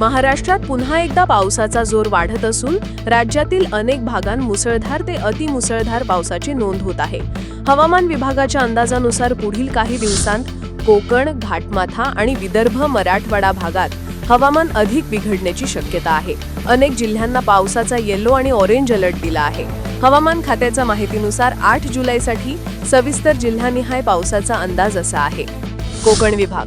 महाराष्ट्रात पुन्हा एकदा पावसाचा जोर वाढत असून राज्यातील अनेक भागांत मुसळधार ते अतिमुसळधार पावसाची नोंद होत आहे. हवामान विभागाच्या अंदाजानुसार पुढील काही दिवसांत कोकण घाटमाथा आणि विदर्भ मराठवाडा भागात हवामान अधिक बिघडण्याची शक्यता आहे. अनेक जिल्ह्यांना पावसाचा येलो आणि ऑरेंज अलर्ट दिला आहे. हवामान खात्याच्या माहितीनुसार आठ जुलैसाठी सविस्तर जिल्हानिहाय पावसाचा अंदाज असा आहे. कोकण विभाग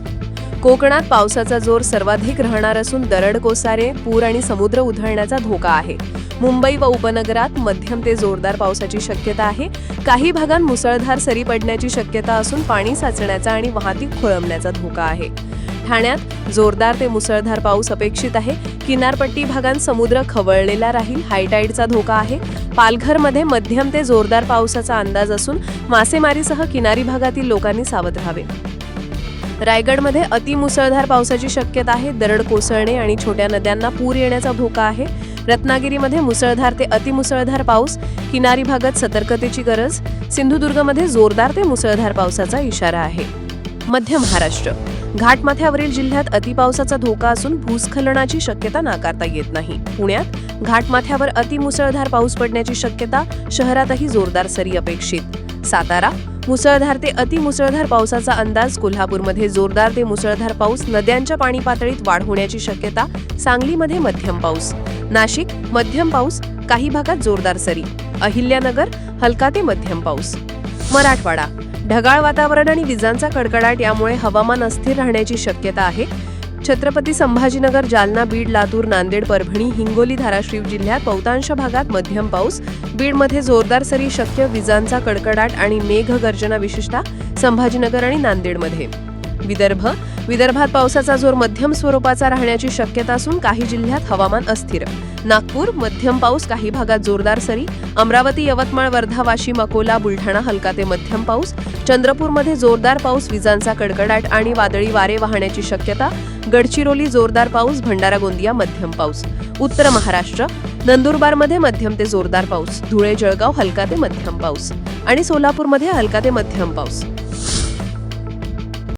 कोकणात पावसाचा जोर सर्वाधिक राहणार असून दरड कोसारे पूर आणि समुद्र उधळण्याचा धोका आहे. मुंबई व उपनगरात मध्यम ते जोरदार पावसाची शक्यता आहे. काही भागात मुसळधार सरी पडण्याची शक्यता असून पाणी साचण्याचा आणि वाहतूक खोळंबण्याचा धोका आहे. ठाण्यात जोरदार ते मुसळधार पाऊस अपेक्षित आहे. किनारपट्टी भागात समुद्र खवळलेला राहील हायटाईडचा धोका आहे. पालघरमध्ये मध्यम ते जोरदार पावसाचा अंदाज असून मासेमारीसह किनारी भागातील लोकांनी सावध राहावे. रायगडमध्ये अतिमुसळधार पावसाची शक्यता आहे. दरड कोसळणे आणि छोट्या नद्यांना पूर येण्याचा धोका आहे. रत्नागिरीमध्ये मुसळधार ते अतिमुसळधार पाऊस. किनारी भागात सतर्कतेची गरज. सिंधुदुर्गमध्ये जोरदार ते मुसळधार पावसाचा इशारा आहे. मध्य महाराष्ट्र. घाटमाथ्यावरील जिल्ह्यात अतिपावसाचा धोका असून भूस्खलनाची शक्यता नाकारता येत नाही. पुण्यात घाटमाथ्यावर अतिमुसळधार पाऊस पडण्याची शक्यता शहरातही जोरदार सरी अपेक्षित. सातारा मुसळधार ते अतिमुसळधार पावसाचा अंदाज कोल्हापूरमध्ये जोरदार ते मुसळधार पाऊस नद्यांच्या पाणी पातळीत वाढ होण्याची शक्यता सांगलीमध्ये मध्यम पाऊस. नाशिक मध्यम पाऊस काही भागात जोरदार सरी. अहिल्यानगर हलका ते मध्यम पाऊस. मराठवाडा ढगाळ वातावरण आणि विजांचा कडकडाट यामुळे हवामान अस्थिर राहण्याची शक्यता आहे. छत्रपती संभाजीनगर जालना बीड लातूर नांदेड परभणी हिंगोली धाराशिव जिल्ह्यात बहुतांश भागात मध्यम पाऊस. बीडमध्ये जोरदार सरी शक्य विजांचा कडकडाट आणि मेघगर्जना विशेषतः संभाजीनगर आणि नांदेडमध्ये. विदर्भ विदर्भात पावसाचा जोर मध्यम स्वरूपाचा राहण्याची शक्यता असून काही जिल्ह्यात हवामान अस्थिर. नागपूर मध्यम पाऊस काही भागात जोरदार सरी. अमरावती यवतमाळ वर्धा वाशिम अकोला बुलढाणा हलका ते मध्यम पाऊस. चंद्रपूरमध्ये जोरदार पाऊस विजांचा कडकडाट आणि वादळी वारे वाहण्याची शक्यता गडचिरोली जोरदार पाऊस भंडारा गोंदिया मध्यम पाऊस. उत्तर महाराष्ट्र नंदुरबारमध्ये मध्यम ते जोरदार पाऊस. धुळे जळगाव हलका ते मध्यम पाऊस. आणि सोलापूरमध्ये हलका ते मध्यम पाऊस.